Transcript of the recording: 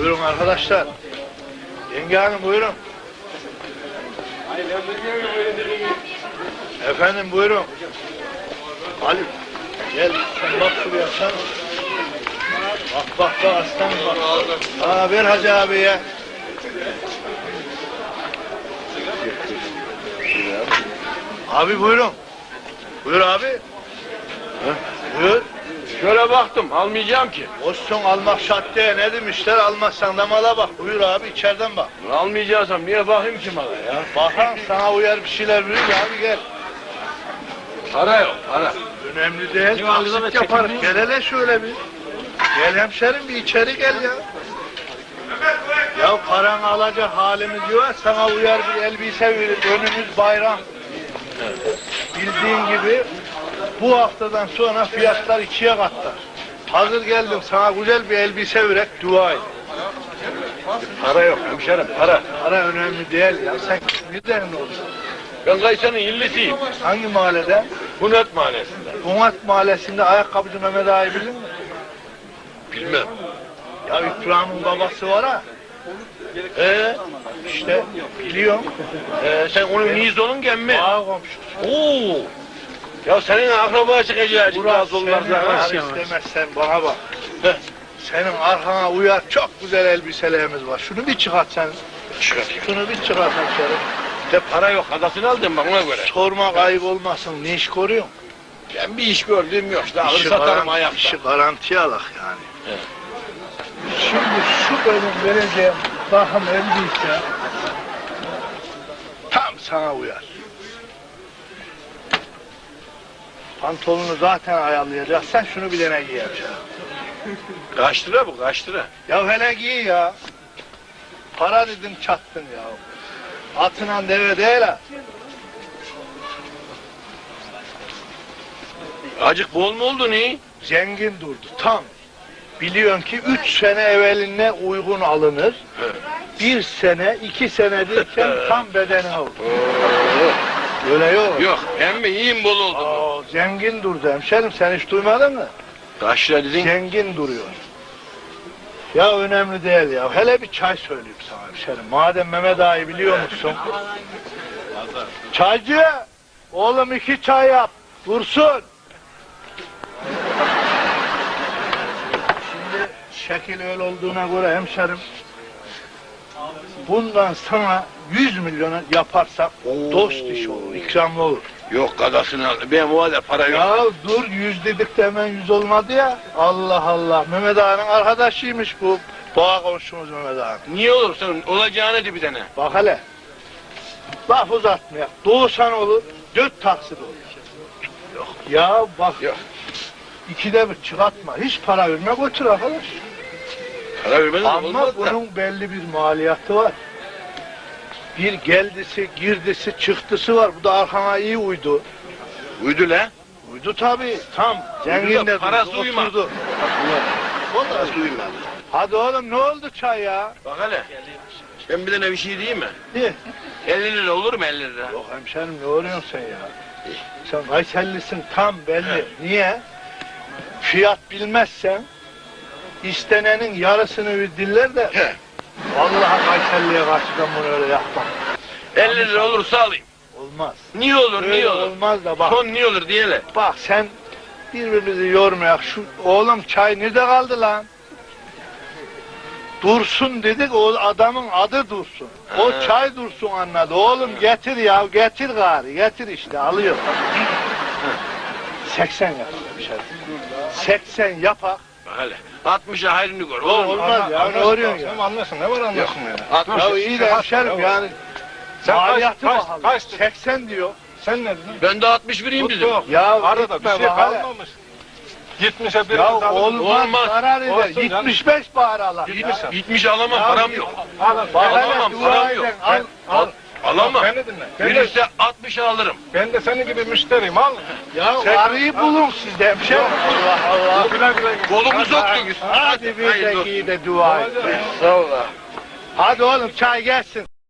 Buyurun arkadaşlar. Yenge hanım buyurun. Efendim buyurun. Ali gel sen bak şuraya sen. Bak bak bak aslanım bak. Aa ver Hacı abiye. Abi buyurun. Buyur abi. Buyur. Şöyle baktım almayacağım ki. Olsun almak şart değil. Ne demişler? Almazsan da mala bak. Buyur abi içeriden bak. Almayacaksam niye bakayım ki bana ya? Bakan sana uyar bir şeyler verir abi gel. Para yok para. Önemli değil. Taksit yaparız. Gel hele şöyle bir. Gel hemşerim bir içeri gel ya. Ya paranı alacak halimiz yok. Sana uyar bir elbise verir. Önümüz bayram. Bildiğin gibi bu haftadan sonra fiyatlar ikiye katlar. Hazır geldim sana güzel bir elbise verek dua et. Para yok hemşerim para. Para önemli değil ya. Sen nereden olursun? Ben Kayseri'nin illisiyim. Hangi mahalleden? Hunet mahallesinde. Bunat mahallesinde ayakkabıcı Mehmet Ağa'yı bilir mi? Bilmem. Ya İkram'ın babası var ha. Ee, işte biliyorum. Ee, sen onun nizonun gemmi. Ağa komşusu. Oo. Ya senin akraba çıkacak. Burası Biraz olmaz senin da. ar istemezsen bana bak. Senin arkana uyar çok güzel elbiselerimiz var. Şunu bir çıkart sen. Çıkartayım. Şunu bir çıkart hemşerim. De para yok. Adasını aldım ben ona göre. Sormak ayıp olmasın. Ne iş koruyorsun? Ben bir iş gördüğüm yok. İşte alır satarım ayakta. işi garantiye alak yani. Evet. Şimdi şu benim vereceğim bakım elbise tam sana uyar. Pantolonu zaten ayarlayacaksan şunu bir tane giyeceksin. Kaç lira bu kaç lira? Ya hele giy ya. Para dedim çattın ya. Atına deve değil ha. Acık bol mu oldu ne? Zengin durdu tam. Biliyorsun ki üç sene evveline uygun alınır. Bir sene, iki sene derken tam bedeni oldu. Öyle yok. Yok emmi iyiyim bol oldu. Aa, zengin durdu hemşerim sen hiç duymadın mı? Kaç lira dedin? Zengin duruyor. Ya önemli değil ya. Hele bir çay söyleyeyim sana hemşerim. Madem Mehmet Ağa'yı biliyor musun? Çaycı! Oğlum iki çay yap. Dursun. Şimdi şekil öyle olduğuna göre hemşerim bundan sana 100 milyonu yaparsak dost iş olur, ikramlı olur. Yok kadasını aldım. Benim o halde para yok. Ya dur yüz dedik de hemen yüz olmadı ya. Allah Allah. Mehmet Ağa'nın arkadaşıymış bu. Boğa komşumuz Mehmet Ağa. Niye olur sen olacağını de bir tane. Bak hele. Laf uzatmaya. Doğusan olur. Dört taksit olur. Yok. Ya bak. Yok. ikide bir çıkartma. Hiç para verme götür arkadaş. Para vermeden Ama olmaz da. bunun belli bir maliyatı var. Bir geldisi, girdisi, çıktısı var. Bu da arkana iyi uydu. Uydu la. Uydu tabii. Tam. Zengin de parası durdu, uyma. oturdu. Parası uyma. Hadi oğlum ne oldu çay ya? Bak hele. Ben bir tane bir şey diyeyim mi? Ne? 50 lira olur mu 50 lira? Yok hemşerim ne oluyorsun sen ya? Sen Kayserlisin tam belli. Niye? Fiyat bilmezsen istenenin yarısını verdiler de He. vallahi Kayserli'ye karşı ben bunu öyle yapmam. 50 lira olursa alayım. Olmaz. Niye olur Öyle niye olur? olmaz da bak. Son niye olur diyele. Bak sen birbirimizi yormayak. Şu oğlum çay nerede kaldı lan? Dursun dedik o adamın adı Dursun. O Ha. çay Dursun anladı. Oğlum getir ya getir gari getir işte alıyor. 80 yap. 80 yapak. Hele. 60'a hayrını gör. Olur mu? olmaz ya ne arıyorsun ya? Sen anlasın ne var anlasın. 60. Ya iyi de hemşerim yani Sen kaç, kaç, kaç dedin? 80 diyor. Sen ne dedin? Ben de 60 vereyim dedim. Tuttu. Ya Arada bir şey kalmamış. 70'e bir Ya olmaz, Olmaz. zarar eder. Olsun canım. 75 bari Allah. 70, 70 alamam Ya param yok. Alamam, param yok. Al, al. Alamam. Beni dinle. Ben de, Verirse 60'a alırım. ben de senin gibi müşteriyim al. Ya Sen- arıyı bulun siz de hemşerim. Allah Allah. Güle güle. Kolumu soktuk. Hadi bir Hayırlı de olsun. de dua et. Sağ ol. Hadi oğlum çay gelsin.